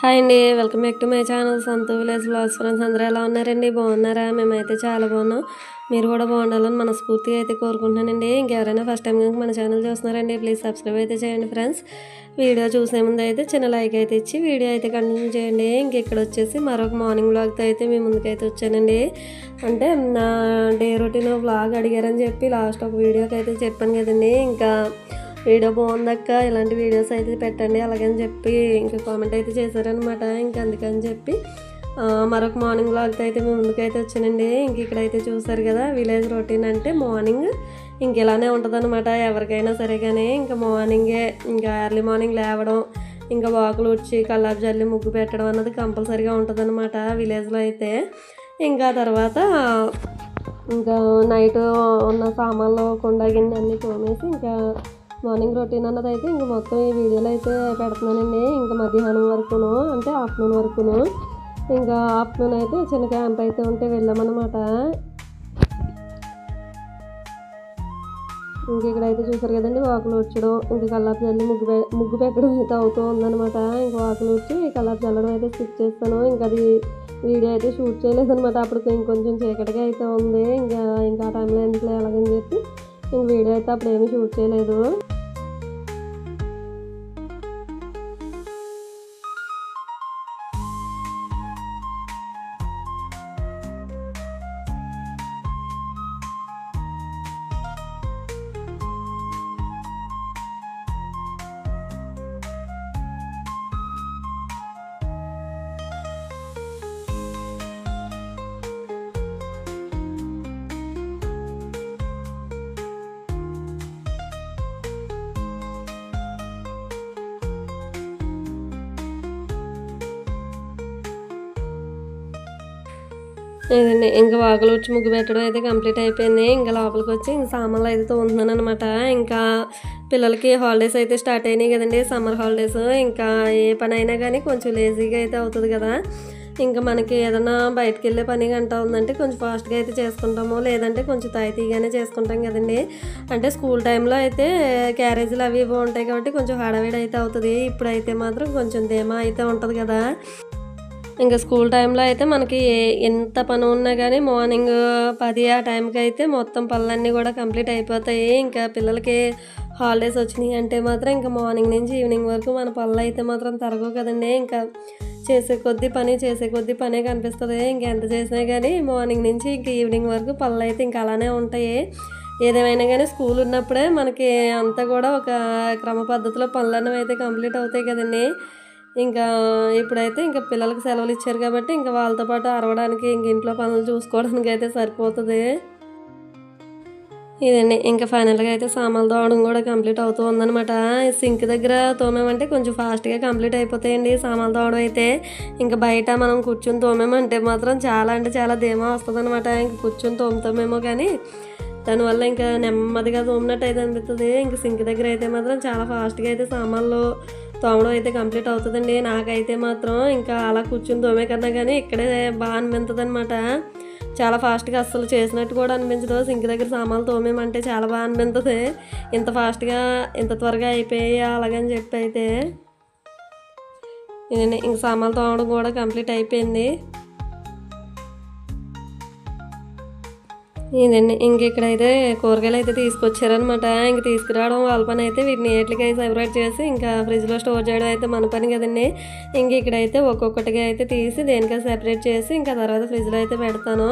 Hi అండి welcome back to my channel Santhu village vlogs friends. అందరూ ఎలా ఉన్నారండి? బాగున్నారా? మేమైతే చాలా బాగున్నాం. మీరు కూడా బాగుండాలని మనస్ఫూర్తిగా అయితే కోరుకుంటున్నానండి. ఇంకెవరైనా ఫస్ట్ టైం కనుక మన ఛానల్ చూస్తున్నారండి ప్లీజ్ సబ్స్క్రైబ్ అయితే చేయండి ఫ్రెండ్స్ వీడియో చూసే ముందు అయితే చిన్న లైక్ అయితే ఇచ్చి వీడియో అయితే కంటిన్యూ చేయండి. ఇంక ఇక్కడ వచ్చేసి మరొక మార్నింగ్ బ్లాగ్తో అయితే మీ ముందుకైతే వచ్చానండి. అంటే నా డే రొటీన్ వ్లాగ్ అడిగారని చెప్పి లాస్ట్ ఒక వీడియోకి అయితే చెప్పాను కదండి. ఇంకా వీడియో బాగుందక్క ఇలాంటి వీడియోస్ అయితే పెట్టండి. అలాగని చెప్పి ఇంకా కామెంట్ అయితే చేశారనమాట ఇంకా అందుకని చెప్పి మరొక మార్నింగ్ వ్లాగ్తో అయితే మేము ముందుకైతే వచ్చానండి. ఇంక ఇక్కడైతే చూసారు కదా విలేజ్ రొటీన్ అంటే మార్నింగ్ ఇంక ఇలానే ఉంటుందన్నమాట. ఎవరికైనా సరే కానీ ఇంకా మార్నింగే ఇంకా ఎర్లీ మార్నింగ్ లేవడం ఇంకా వాకులు వచ్చి కల్లాపు జల్లి ముగ్గు పెట్టడం అన్నది కంపల్సరీగా ఉంటుందన్నమాట విలేజ్లో అయితే. ఇంకా తర్వాత ఇంకా నైట్ ఉన్న సామాన్లు కుండ గిన్నె అన్నీ తోమేసి ఇంకా మార్నింగ్ రొటీన్ అన్నది అయితే ఇంకా మొత్తం ఈ వీడియోలో అయితే పెడుతున్నానండి. ఇంకా మధ్యాహ్నం వరకును అంటే ఆఫ్టర్నూన్ వరకును. ఇంకా ఆఫ్టర్నూన్ అయితే చిన్న క్యాంప్ అయితే ఉంటే వెళ్ళామన్నమాట. ఇంక ఇక్కడైతే చూసారు కదండి వాకులు వచ్చడం ఇంకా కల్లాపు చల్లి ముగ్గు ముగ్గు పెట్టడం అయితే అవుతూ ఉందన్నమాట. ఇంకా వాకులు వచ్చి కల్లాపు చల్లడం అయితే స్టిచ్ చేస్తాను. ఇంకా అది వీడియో అయితే షూట్ చేయలేదనమాట అప్పుడు ఇంకొంచెం చీకటిగా అయితే ఉంది. ఇంకా ఇంకా ఆ టైంలో ఎందుకు ఎలాగని చెప్పి ఇంక వీడియో అయితే అప్పుడు ఏమీ షూట్ చేయలేదు. లేదండి ఇంకా వాకులు వచ్చి ముగ్గు పెట్టడం అయితే కంప్లీట్ అయిపోయింది. ఇంకా లోపలికి వచ్చి ఇంకా సామాన్లు అయితే తోముతున్నాను అనమాట ఇంకా పిల్లలకి హాలిడేస్ అయితే స్టార్ట్ అయినాయి కదండి సమ్మర్ హాలిడేస్ ఇంకా ఏ పని అయినా కానీ కొంచెం లేజీగా అయితే అవుతుంది కదా. ఇంకా మనకి ఏదైనా బయటకు వెళ్ళే పని గంట ఉందంటే కొంచెం ఫాస్ట్గా అయితే చేసుకుంటాము. లేదంటే కొంచెం తాయితీగానే చేసుకుంటాం కదండి. అంటే స్కూల్ టైంలో అయితే క్యారేజీలు అవి ఇవి ఉంటాయి కాబట్టి కొంచెం హడావిడి అయితే అవుతుంది. ఇప్పుడైతే మాత్రం కొంచెం ధీమా అయితే ఉంటుంది కదా. ఇంకా స్కూల్ టైంలో అయితే మనకి ఏ- ఎంత పని ఉన్నా కానీ మార్నింగ్ పది ఆ టైంకి అయితే మొత్తం పనులన్నీ కూడా కంప్లీట్ అయిపోతాయి. ఇంకా పిల్లలకి హాలిడేస్ వచ్చినాయి అంటే మాత్రం ఇంకా మార్నింగ్ నుంచి ఈవినింగ్ వరకు మన పనులు అయితే మాత్రం తరగవు కదండి. ఇంకా చేసే కొద్దీ పని చేసే కొద్దీ పనే కనిపిస్తుంది. ఇంకెంత చేసినా కానీ మార్నింగ్ నుంచి ఇంక ఈవినింగ్ వరకు పనులు అయితే ఇంకా అలానే ఉంటాయి. ఏదేమైనా కానీ స్కూల్ ఉన్నప్పుడే మనకి అంతా కూడా ఒక క్రమ పద్ధతిలో పనులన్నీ అయితే కంప్లీట్ అవుతాయి కదండి. ఇంకా ఇప్పుడైతే ఇంకా పిల్లలకి సెలవులు ఇచ్చారు కాబట్టి ఇంకా వాళ్ళతో పాటు అరవడానికి ఇంక ఇంట్లో పనులు చూసుకోవడానికి అయితే సరిపోతుంది. ఇదండి ఇంకా ఫైనల్గా అయితే సామాన్లు తోవడం కూడా కంప్లీట్ అవుతూ ఉందన్నమాట. సింక్ దగ్గర తోమేమంటే కొంచెం ఫాస్ట్గా కంప్లీట్ అయిపోతాయండి సామాన్లు తోవడం అయితే. ఇంకా బయట మనం కూర్చొని తోమేమంటే మాత్రం చాలా అంటే చాలా ధీమా వస్తుంది అనమాట ఇంక కూర్చొని తోముతామేమో కానీ దానివల్ల ఇంకా నెమ్మదిగా తోమినట్టు అయితే అనిపిస్తుంది ఇంకా సింక్ దగ్గర అయితే మాత్రం చాలా ఫాస్ట్గా అయితే సామాన్లు తోమడం అయితే కంప్లీట్ అవుతుందండి. నాకైతే మాత్రం ఇంకా అలా కూర్చుని తోమే కన్నా కానీ ఇక్కడే బాగా అనిపించదు అనమాట చాలా ఫాస్ట్గా అస్సలు చేసినట్టు కూడా అనిపించదు. సింక్ దగ్గర సామాన్లు తోమేమంటే చాలా బాగా అనిపించదు. ఇంత ఫాస్ట్గా ఇంత త్వరగా అయిపోయి అలాగని చెప్పి అయితే. ఇంక సామాన్లు తోమడం కూడా కంప్లీట్ అయిపోయింది. ఇదండి ఇంక ఇక్కడైతే కూరగాయలు అయితే తీసుకొచ్చారనమాట ఇంక తీసుకురావడం వాళ్ళ పని అయితే వీటిని ఏట్లకి అయితే సెపరేట్ చేసి ఇంకా ఫ్రిడ్జ్లో స్టోర్ చేయడం అయితే మన పని కదండి. ఇంక ఇక్కడైతే ఒక్కొక్కటిగా అయితే తీసి దేనికైతే సెపరేట్ చేసి ఇంకా తర్వాత ఫ్రిడ్జ్లో అయితే పెడతాను.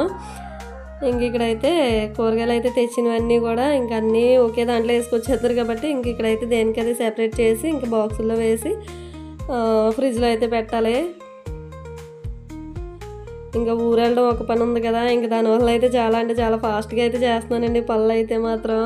ఇంక ఇక్కడైతే కూరగాయలు అయితే తెచ్చినవన్నీ కూడా ఇంక అన్నీ ఒకే దాంట్లో వేసుకొచ్చేస్తారు కాబట్టి ఇంక ఇక్కడైతే దేనికైతే సెపరేట్ చేసి ఇంక బాక్సుల్లో వేసి ఫ్రిడ్జ్లో అయితే పెట్టాలి. ఇంకా ఊరెళ్ళడం ఒక పని ఉంది కదా ఇంకా దానివల్ల అయితే చాలా అంటే చాలా ఫాస్ట్గా అయితే చేస్తున్నానండి పనులు అయితే మాత్రం.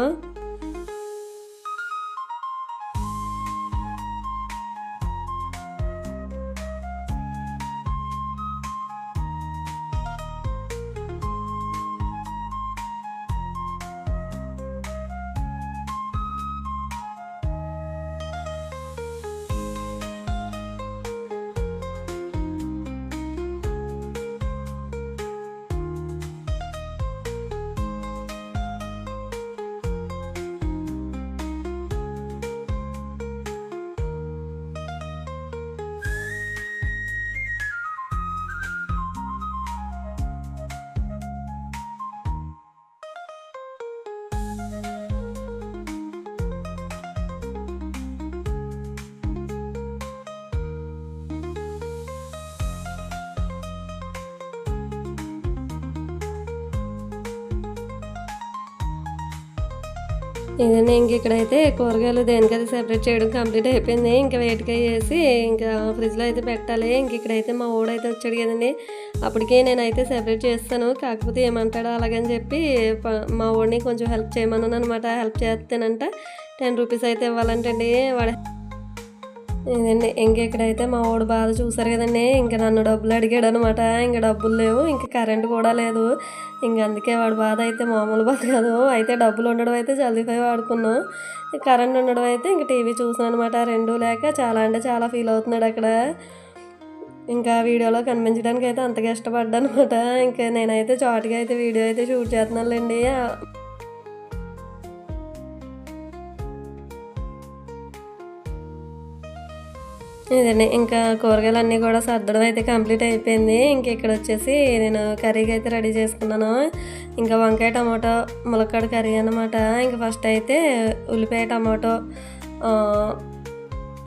ఇదండి ఇంక ఇక్కడైతే కూరగాయలు దేనికైతే సెపరేట్ చేయడం కంప్లీట్ అయిపోయింది ఇంకా వేటికాయ వేసి ఇంకా ఫ్రిడ్జ్లో అయితే పెట్టాలి. ఇంక ఇక్కడైతే మా ఓడైతే వచ్చాడు కదండి. అప్పటికే నేనైతే సెపరేట్ చేస్తాను. కాకపోతే ఏమంటాడో అలాగని చెప్పి మా ఓడిని కొంచెం హెల్ప్ చేయమన్నాను అనమాట హెల్ప్ చేస్తానంట టెన్ రూపీస్ అయితే ఇవ్వాలంటండి. వాడు ఇదండి ఇంక ఇక్కడైతే మా వాడు బాధ చూసారు కదండి ఇంకా నన్ను డబ్బులు అడిగాడు అనమాట ఇంకా డబ్బులు లేవు ఇంకా కరెంట్ కూడా లేదు. ఇంక అందుకే వాడు బాధ అయితే మామూలు బాధ కాదు. అయితే డబ్బులు ఉండడం అయితే జల్దీపై వాడుకున్నాం. కరెంట్ ఉండడం అయితే ఇంకా టీవీ చూసాను అనమాట రెండు లేక చాలా అంటే చాలా ఫీల్ అవుతున్నాడు అక్కడ. ఇంకా వీడియోలో కనిపించడానికి అయితే అంతగా ఇష్టపడ్డాను అనమాట ఇంకా నేనైతే చాటుగా అయితే వీడియో అయితే షూట్ చేస్తున్నానులేండి. ఇదండి. ఇంకా కూరగాయలు అన్నీ కూడా సర్దడం అయితే కంప్లీట్ అయిపోయింది. ఇంక ఇక్కడ వచ్చేసి నేను కర్రీకి అయితే రెడీ చేసుకున్నాను. ఇంకా వంకాయ టమాటో ములక్కాడ కర్రీ అనమాట ఇంకా ఫస్ట్ అయితే ఉల్లిపాయ టమాటో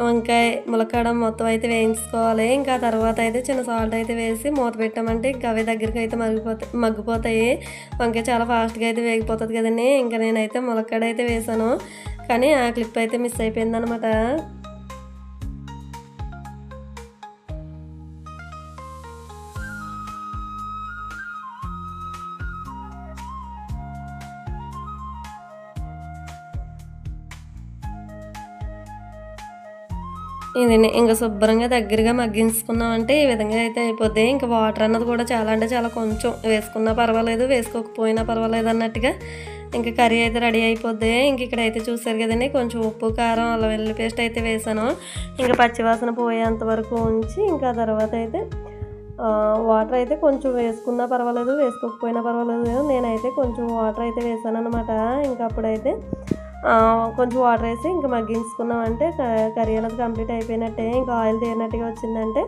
వంకాయ ములక్కాడ మొత్తం అయితే వేయించుకోవాలి. ఇంకా తర్వాత అయితే చిన్న సాల్ట్ అయితే వేసి మూత పెట్టామంటే ఇంకా అవి దగ్గరికి అయితే మగ్గిపోతాయి మగ్గిపోతాయి. వంకాయ చాలా ఫాస్ట్గా అయితే వేగిపోతుంది కదండి. ఇంకా నేనైతే ములక్కాడ అయితే వేసాను. కానీ ఆ క్లిప్ అయితే మిస్ అయిపోయింది అనమాట ఇంకా శుభ్రంగా దగ్గరగా మగ్గించుకున్నామంటే ఈ విధంగా అయితే అయిపోద్ది. ఇంకా వాటర్ అన్నది కూడా చాలా అంటే చాలా కొంచెం. వేసుకున్నా పర్వాలేదు వేసుకోకపోయినా పర్వాలేదు అన్నట్టుగా ఇంకా కర్రీ అయితే రెడీ అయిపోద్ది. ఇంక ఇక్కడ అయితే చూసారు కదండి కొంచెం ఉప్పు కారం అలా వెల్లుల్లి పేస్ట్ అయితే వేసాను. ఇంకా పచ్చివాసన పోయేంత వరకు ఉంచి ఇంకా తర్వాత అయితే వాటర్ అయితే కొంచెం వేసుకున్నా పర్వాలేదు వేసుకోకపోయినా పర్వాలేదు. నేనైతే కొంచెం వాటర్ అయితే వేసాను అనమాట ఇంకా అప్పుడైతే కొంచెం వాటర్ వేసి ఇంకా మగ్గించుకున్నామంటే క- కర్రీ అనేది కంప్లీట్ అయిపోయినట్టే ఇంకా ఆయిల్ తీరినట్టుగా వచ్చిందంటే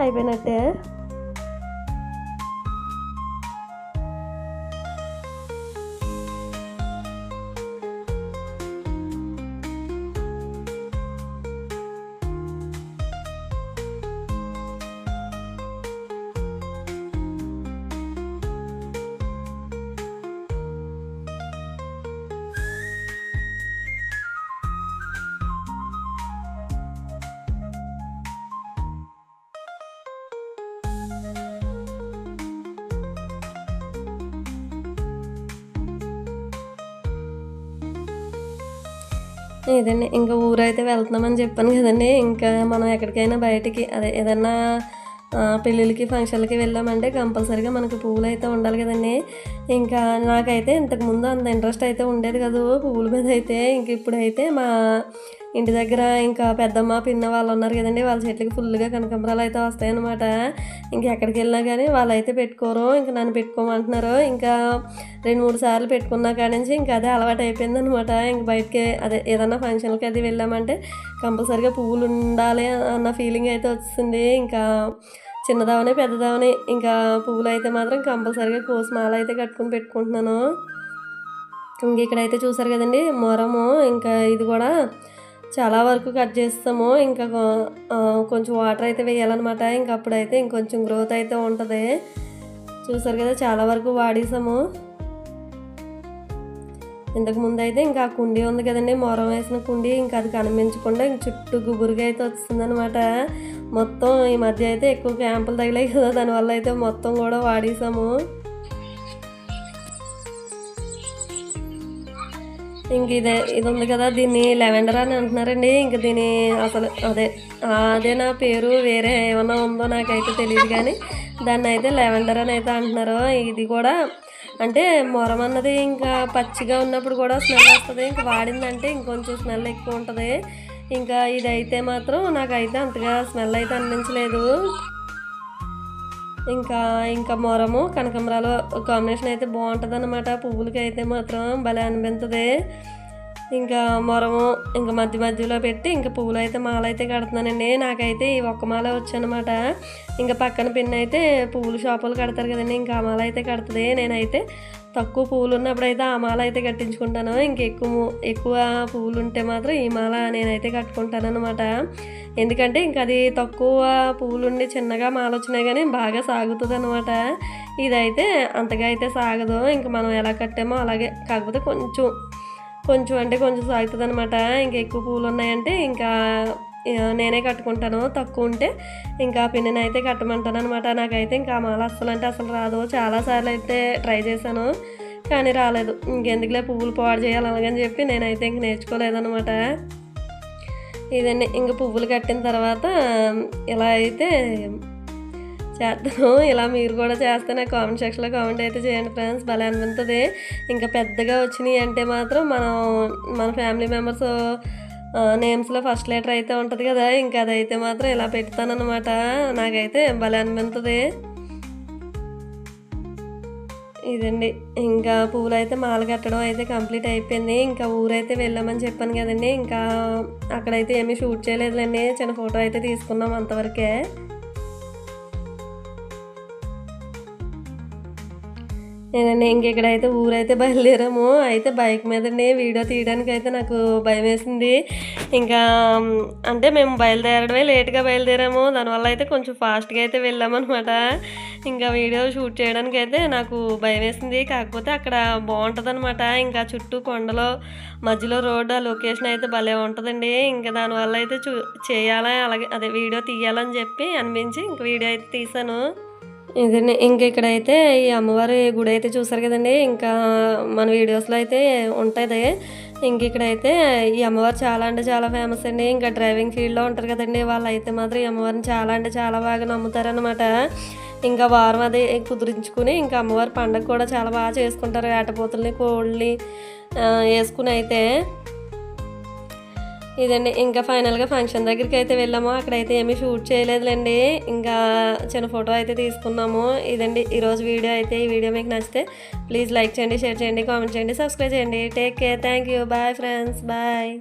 అయిపోయినట్టే. ఇదండి. ఇంకా ఊరైతే వెళ్తున్నామని చెప్పాను కదండి. ఇంకా మనం ఎక్కడికైనా బయటికి అదే ఏదన్నా పెళ్ళిళ్ళకి ఫంక్షన్లకి వెళ్ళామంటే కంపల్సరీగా మనకు పువ్వులు అయితే ఉండాలి కదండి. ఇంకా నాకైతే ఇంతకుముందు అంత ఇంట్రెస్ట్ అయితే ఉండేది కాదు పువ్వుల మీద అయితే. ఇంక ఇప్పుడైతే మా ఇంటి దగ్గర ఇంకా పెద్దమ్మ పిన్న వాళ్ళు ఉన్నారు కదండి వాళ్ళ చెట్లకి ఫుల్గా కనకంబరాలు అయితే వస్తాయన్నమాట. ఇంకా ఎక్కడికి వెళ్ళినా కానీ వాళ్ళు అయితే పెట్టుకోరు. ఇంకా నన్ను పెట్టుకోమంటున్నారు. ఇంకా రెండు మూడు సార్లు పెట్టుకున్నా కాడి నుంచి ఇంకా అదే అలవాటు అయిపోయింది అనమాట ఇంక బయటకి అదే ఏదన్నా ఫంక్షన్కి అది వెళ్ళామంటే కంపల్సరీగా పువ్వులు ఉండాలి అన్న ఫీలింగ్ అయితే వచ్చింది ఇంకా చిన్నదావని పెద్దదావని ఇంకా పువ్వులు అయితే మాత్రం కంపల్సరీగా కోసి మాల అయితే కట్టుకుని పెట్టుకుంటున్నాను. ఇంక ఇక్కడైతే చూసారు కదండి మొరము. ఇంకా ఇది కూడా చాలా వరకు కట్ చేస్తాము. ఇంకా కొంచెం వాటర్ అయితే వేయాలన్నమాట. ఇంకా అప్పుడైతే ఇంకొంచెం గ్రోత్ అయితే ఉంటుంది. చూసారు కదా చాలా వరకు వాడేసాము. ఇంతకు ముందు అయితే ఇంకా ఆ కుండీ ఉంది కదండి మొరం వేసిన కుండీ. ఇంకా అది కనిపించకుండా ఇంక చుట్టూ గుబురుగా అయితే వస్తుందన్నమాట మొత్తం ఈ మధ్య అయితే ఎక్కువ క్యాంపులు తగిలాయి కదా దానివల్ల అయితే మొత్తం కూడా వాడేసాము. ఇంక ఇదే ఇది ఉంది కదా దీన్ని లెవెండర్ అని అంటున్నారండి. ఇంక దీని అసలు అదే అదే నా పేరు వేరే ఏమన్నా ఉందో నాకైతే తెలియదు కానీ దాన్ని అయితే లెవెండర్ అని అయితే అంటున్నారు. ఇది కూడా అంటే మొరం అన్నది ఇంకా పచ్చిగా ఉన్నప్పుడు కూడా స్మెల్ వస్తుంది. ఇంకా వాడిందంటే ఇంకొంచెం స్మెల్ ఎక్కువ ఉంటుంది. ఇంకా ఇదైతే మాత్రం నాకైతే అంతగా స్మెల్ అయితే అనిపించలేదు. ఇంకా ఇంకా మొరము కనకంబరాలు కాంబినేషన్ అయితే బాగుంటుంది అనమాట పువ్వులకి అయితే మాత్రం భలే అనిపించదు. ఇంకా మొరము ఇంకా మధ్య మధ్యలో పెట్టి ఇంకా పువ్వులు అయితే మాల అయితే కడుతున్నానండి. నాకైతే ఈ ఒక్క మాల వచ్చనమాట ఇంకా పక్కన పిన్ అయితే పువ్వులు షాపులు కడతారు కదండి ఇంకా ఆ మాల అయితే కడుతుంది. నేనైతే తక్కువ పువ్వులు ఉన్నప్పుడు అయితే ఆ మాల అయితే కట్టించుకుంటాను. ఇంక ఎక్కువ ఎక్కువ పువ్వులు ఉంటే మాత్రం ఈ మాల నేనైతే కట్టుకుంటాను అనమాట ఎందుకంటే ఇంక అది తక్కువ పువ్వులుండి చిన్నగా మాల వచ్చినాయి కానీ బాగా సాగుతుంది అనమాట ఇదైతే అంతగా అయితే సాగదు. ఇంక మనం ఎలా కట్టామో అలాగే కాకపోతే కొంచెం కొంచెం అంటే కొంచెం సాగుతుంది అనమాట ఇంకా ఎక్కువ పూలు ఉన్నాయంటే ఇంకా నేనే కట్టుకుంటాను. తక్కువ ఉంటే ఇంకా ఆ పిన్నిని అయితే కట్టమంటాను అనమాట నాకైతే ఇంకా ఆ మాల అస్సలు అంటే అసలు రాదు చాలాసార్లు అయితే ట్రై చేశాను కానీ రాలేదు. ఇంకెందుకులే పువ్వులు పాడు చేయాలి అలాగని చెప్పి నేనైతే ఇంక నేర్చుకోలేదనమాట ఇదండి ఇంక పువ్వులు కట్టిన తర్వాత ఇలా అయితే చేస్తాను. ఇలా మీరు కూడా చేస్తే నాకు కామెంట్ సెక్షన్లో కామెంట్ అయితే చేయండి ఫ్రెండ్స్. భలే అనిపిస్తుంది. ఇంకా పెద్దగా వచ్చినాయి అంటే మాత్రం మనం మన ఫ్యామిలీ మెంబర్స్ నేమ్స్లో ఫస్ట్ లెటర్ అయితే ఉంటుంది కదా ఇంకా అదైతే మాత్రం ఇలా పెడతానమాట నాకైతే భలే అనిపిస్తుంది ఇదండి ఇంకా పువ్వులు అయితే మాల కట్టడం అయితే కంప్లీట్ అయిపోయింది. ఇంకా ఊరైతే వెళ్ళామని చెప్పాను కదండి ఇంకా అక్కడైతే ఏమీ షూట్ చేయలేదులేండి. చిన్న ఫోటో అయితే తీసుకున్నాం అంతవరకే. నేనండి ఇంక ఇక్కడైతే ఊరైతే బయలుదేరాము అయితే బైక్ మీదండి వీడియో తీయడానికి అయితే నాకు భయం వేసింది. ఇంకా అంటే మేము బయలుదేరడమే లేట్గా బయలుదేరాము. దానివల్ల అయితే కొంచెం ఫాస్ట్గా అయితే వెళ్ళామన్నమాట. ఇంకా వీడియో షూట్ చేయడానికి అయితే నాకు భయం వేసింది. కాకపోతే అక్కడ బాగుంటుందన్నమాట. ఇంకా చుట్టూ కొండలో మధ్యలో రోడ్డు ఆ లొకేషన్ అయితే భలే ఉంటుందండి. ఇంకా దానివల్ల అయితే చూ చేయాలా అలాగే అదే వీడియో తీయాలని చెప్పి అనిపించి ఇంక వీడియో అయితే తీసాను ఇదండి ఇంక ఇక్కడైతే ఈ అమ్మవారి గుడి అయితే చూసారు కదండి. ఇంకా మన వీడియోస్లో అయితే ఉంటుంది ఇంక ఇక్కడైతే ఈ అమ్మవారు చాలా అంటే చాలా ఫేమస్ అండి. ఇంకా డ్రైవింగ్ ఫీల్డ్లో ఉంటారు కదండి. వాళ్ళు అయితే మాత్రం ఈ అమ్మవారిని చాలా అంటే చాలా బాగా నమ్ముతారనమాట ఇంకా వారం అది కుదిరించుకుని ఇంకా అమ్మవారి పండగ కూడా చాలా బాగా చేసుకుంటారు. ఏటపోతుల్ని కోళ్ళని వేసుకుని అయితే ఇదండి ఇంకా ఫైనల్గా ఫంక్షన్ దగ్గరికి అయితే వెళ్ళాము. అక్కడైతే ఏమీ షూట్ చేయలేదులేండి. ఇంకా చిన్న ఫోటో అయితే తీసుకున్నాము. ఇదండి ఈరోజు వీడియో అయితే. ఈ వీడియో మీకు నచ్చితే ప్లీజ్ లైక్ చేయండి షేర్ చేయండి కామెంట్ చేయండి సబ్స్క్రైబ్ చేయండి. Take care. Thank you. Bye friends. Bye.